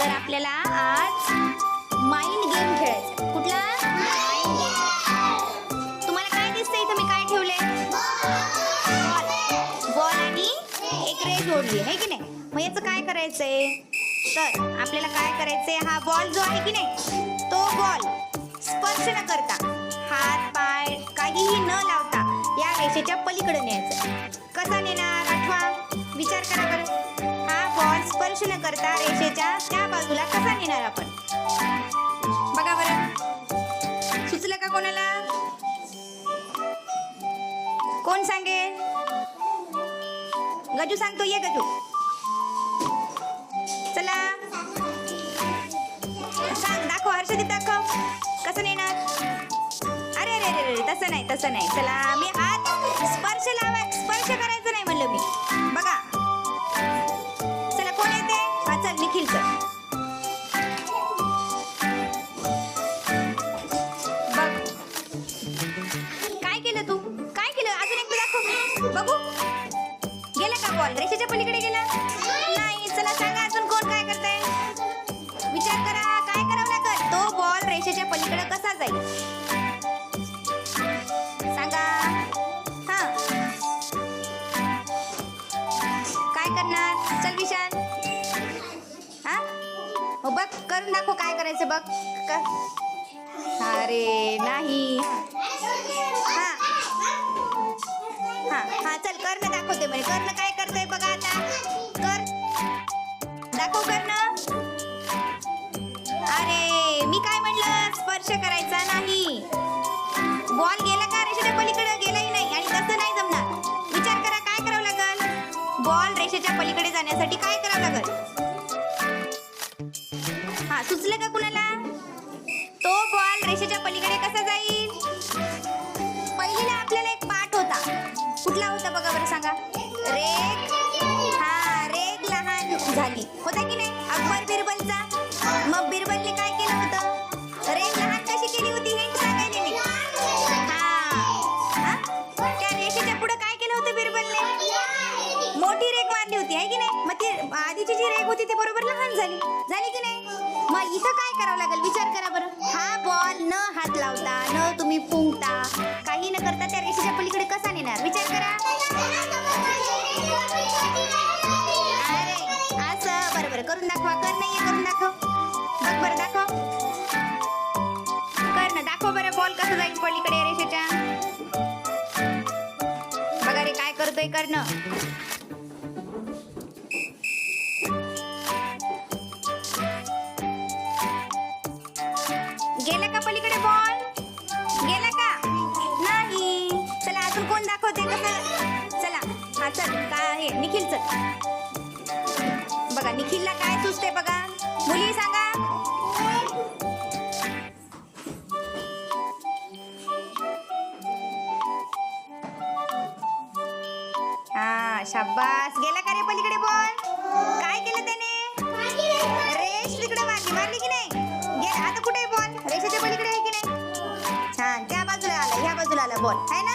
तर आपल्याला आज माइंड गेम खेळायचा कुठला? तुम्हाला काय दिसतंय इथं? मी काय ठेवले बॉल बॉल आणि एक रेड जोडली. आहे की नाही? मग याचं काय करायचंय? तर आपल्याला काय करायचंय? हा बॉल जो आहे की नाही तो बॉल स्पर्श न करता हात पाय काहीही न लावता या रेषेच्या पलीकडे न्यायचं. कसा नेणार? आठवा. विचार करा बरं. हा बॉल स्पर्श न करता रेषेच्या बाजूला कसा नेणार आपण? बघा बरं. सुचलं का कोणाला? कोण सांगेल गजू सांगतो ये गजू. चला. सांग दाखव हर्षदीप दाखव. कसं नेणार? अरे अरे अरे अरे तसं नाही तसं नाही. चला मी हात स्पर्श लावा स्पर्श करायचं नाही म्हणलं मी. बघा. चला कोण येते? हा चल निखिल चल बघू. गेला का बॉल रेषेच्या पलीकडे गेला? नाही चला सांगा अजून कोण काय करताय. विचार करा काय करावं लागत तो बॉल रेषेच्या पलीकडे कसा जाईल? सांगा. हा. काय करणार? चल विशाल. हा? हो बघ करून दाखव काय करायचं बघ. अरे नाही. दाखवते म्हणे. कर्ण काय करतोय बघा आता. कर. दाखव कर्ण. अरे मी काय म्हणलं? स्पर्श करायचा नाही. बॉल गेला का रेषेच्या पलीकडे? गेलाही नाही आणि तसं नाही जमणार. विचार करा काय करावं लागल? बॉल रेषेच्या पलीकडे जाण्यासाठी काय करावं लागल? लहान होता की नाही? अकबर बिरबलचा? मग बिरबलने काय केलं होतं? रेग लहान कशी केली होती? हे सांगायला मी. हा. त्या रेषेच्या पुढे काय केलं होतं बिरबलने? मोठी रेख मारली होती आहे की नाही? मग ती आधीची जी रेख होती ती बरोबर लहान झाली. झाली की नाही? मग इथं काय करावं लागेल? विचार करा बरं. हा बॉल न हात लावता न तुम्ही फुंकता काही न करता त्या रेषेच्या पलीकडे कसा नेणार? विचार करा. करून दाखवा कर नाही करून दाखव. बघ बरं दाखव. कर ना दाखव बरं बॉल कसं जाईल पलीकडे रेषेच्या. बघा रे काय करतोय करणं गेला का पलीकडे बॉल गेला का? नाही. चला अजून कोण दाखवते कसं चला हा चल काय आहे? निखिल चल. निखिलला काय सुचते बघा? मुली सांगा. हा शाबास गेला का रे पलीकडे बोल? काय केलं त्याने? रेश तिकडे मारली मारली की नाही? गेला आता कुठे बोल? रेषेच्या पलीकडे आहे की नाही? छान त्या बाजूला आला ह्या बाजूला आला बॉल. आहे ना?